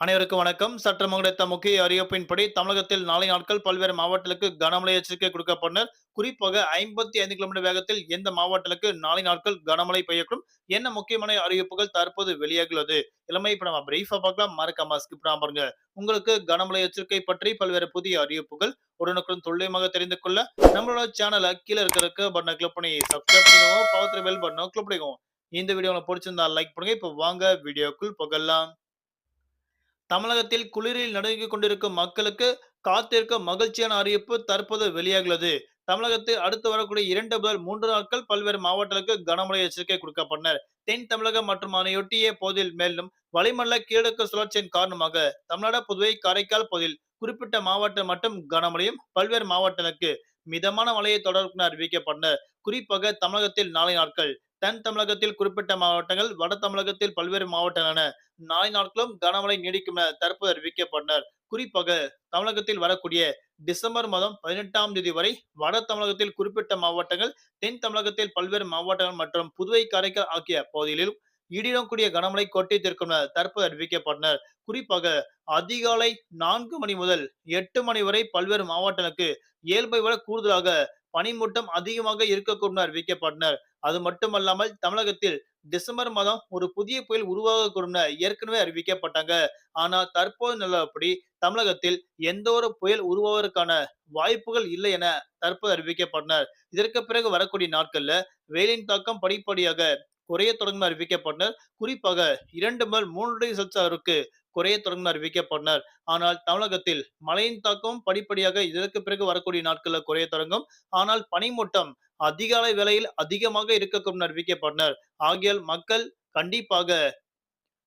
அனைவருக்கும் வணக்கம். சற்று கிடைத்த முக்கிய அறிவிப்பின்படி தமிழகத்தில் நாளை நாட்கள் பல்வேறு மாவட்டங்களுக்கு கனமழை எச்சரிக்கை கொடுக்கப்பட்டனர். குறிப்பாக ஐம்பத்தி ஐந்து கிலோமீட்டர் வேகத்தில் எந்த மாவட்டங்களுக்கு நாளை நாட்கள் கனமழை பெய்யக்கூடும்? என்ன முக்கியமான அறிவிப்புகள் தற்போது வெளியாகியுள்ளது? இளமை இப்ப நம்ம பிரீஃபா பார்க்கலாம். மறக்காம ஸ்கிப் பாருங்க. உங்களுக்கு கனமழை எச்சரிக்கை பற்றி பல்வேறு புதிய அறிவிப்புகள் உடனுக்குடன் துல்லியமாக தெரிந்து கொள்ள நம்மளோட சேனலை கீழே இருக்கிற பட்டனை கிளிக் பண்ணி சப்ஸ்கிரைப் பண்ணுவோம் பக்கத்துல பெல் பட்டனை கிளிக் பண்ணிக்கோங்க. இந்த வீடியோ உங்களுக்கு பிடிச்சிருந்தா லைக் பண்ணுங்க. இப்போ வாங்க வீடியோக்குள் புகழலாம் தமிழகத்தில் குளிரில் நடுங்கிக் கொண்டிருக்கும் மக்களுக்கு காத்திருக்கும் மகிழ்ச்சியான அறிவிப்பு தற்போது வெளியாகுள்ளது தமிழகத்தில் அடுத்து வரக்கூடிய இரண்டு முதல் மூன்று நாட்கள் பல்வேறு மாவட்டங்களுக்கு கனமழை எச்சரிக்கை கொடுக்கப்பட்டனர். தென் தமிழகம் மற்றும் அதனையொட்டிய பகுதியில் மேலும் வளிமண்டல கீழக்கு சுழற்சியின் காரணமாக தமிழ்நாடு புதுவை காரைக்கால் பகுதியில் குறிப்பிட்ட மாவட்டம் மட்டும் கனமழையும் பல்வேறு மாவட்டங்களுக்கு மிதமான மழையை தொடர்பு அறிவிக்கப்பட்டனர் குறிப்பாக தமிழகத்தில் நாளை நாட்கள் தென் தமிழகத்தில் குறிப்பிட்ட மாவட்டங்கள் வட தமிழகத்தில் பல்வேறு மாவட்டங்களான நாளை நாட்களும் கனமழை நீடிக்கும் என தற்போது அறிவிக்கப்பட்டனர். குறிப்பாக தமிழகத்தில் வரக்கூடிய டிசம்பர் மாதம் பதினெட்டாம் தேதி வரை வட தமிழகத்தில் குறிப்பிட்ட மாவட்டங்கள் தென் தமிழகத்தில் பல்வேறு மாவட்டங்கள் மற்றும் புதுவை காரைக்கால் ஆகிய பகுதிகளிலும் இடிடக்கூடிய கனமழை கொட்டித்திருக்கும் என தற்போது அறிவிக்கப்பட்டனர். குறிப்பாக அதிகாலை நான்கு மணி முதல் எட்டு மணி வரை பல்வேறு மாவட்டங்களுக்கு இயல்பை விட கூடுதலாக பனிமூட்டம் அதிகமாக இருக்கக்கூடும் அறிவிக்கப்பட்டனர் அது மட்டுமல்லாமல் தமிழகத்தில் டிசம்பர் மாதம் ஒரு புதிய புயல் உருவாகக்கூடும் ஏற்கனவே அறிவிக்கப்பட்டாங்க. ஆனா தற்போது நிலவரப்படி தமிழகத்தில் எந்த ஒரு புயல் உருவாவதற்கான வாய்ப்புகள் இல்லை என தற்போது அறிவிக்கப்பட்டனர். இதற்கு பிறகு வரக்கூடிய நாட்கள்ல வெயிலின் தாக்கம் படிப்படியாக குறைய தொடங்கும் அறிவிக்கப்பட்டனர். குறிப்பாக இரண்டு முதல் மூன்று குறைய தொடங்கினார் குறைய கே அறிவிக்கப்பட்டனர். ஆனால் தமிழகத்தில் மழையின் தாக்கம் படிப்படியாக இதற்கு பிறகு வரக்கூடிய நாட்களில் குறைய தொடங்கும். ஆனால் பனிமூட்டம் அதிகாலை வேளையில் அதிகமாக இருக்கக்கூடும் அறிவிக்கப்பட்டனர். ஆகியால் மக்கள் கண்டிப்பாக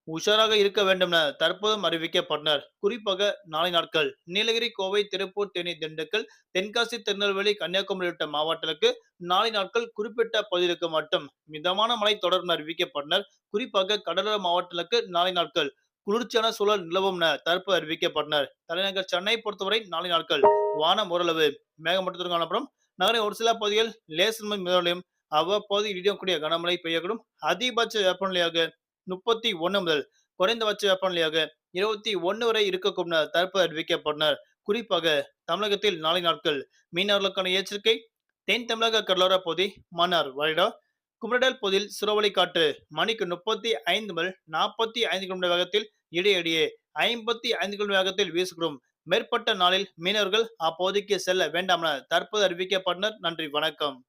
உஷாராக இருக்க வேண்டும் என தற்போதும் அறிவிக்கப்பட்டனர். குறிப்பாக நாளை நாட்கள் நீலகிரி கோவை திருப்பூர் தேனி திண்டுக்கல் தென்காசி திருநெல்வேலி கன்னியாகுமரி உள்ளிட்ட மாவட்டங்களுக்கு நாளை நாட்கள் குறிப்பிட்ட பகுதிகளுக்கு மட்டும் மிதமான மழை தொடர்பு அறிவிக்கப்பட்டனர். குறிப்பாக கடலோர மாவட்டங்களுக்கு நாளை நாட்கள் குளிர்ச்சியான சூழல் நிலவும் என தற்போது அறிவிக்கப்பட்டனர். தலைநகர் சென்னை பொறுத்தவரை நாளை நாட்கள் வானம் ஓரளவு மேகமூட்டத்துடன் காணப்படும். நகரின் ஒரு சில பகுதிகள் லேசர் மிதமலையும் அவ்வப்போது இடியக்கூடிய கனமழை பெய்யக்கூடும். அதிகபட்ச வெப்பநிலையாக முப்பத்தி ஒன்று முதல் குறைந்தபட்ச வெப்பநிலையாக இருபத்தி ஒன்று வரை இருக்கக்கூடும் என தற்போது அறிவிக்கப்பட்டனர். குறிப்பாக தமிழகத்தில் நாளை நாட்கள் மீனவர்களுக்கான எச்சரிக்கை தென் தமிழக கடலோர பகுதி மன்னார் வளைடா குமரடல் பகுதியில் சுறவழி காற்று மணிக்கு முப்பத்தி ஐந்து முதல் நாற்பத்தி ஐந்து கிலோமீட்டர் வேகத்தில் இடையிடையே ஐம்பத்தி ஐந்து கிலோமீட்டர் வேகத்தில் வீசுகிறோம். மேற்பட்ட நாளில் மீனவர்கள் அப்போதைக்கு செல்ல வேண்டாம் என தற்போது அறிவிக்கப்பட்டனர். நன்றி வணக்கம்.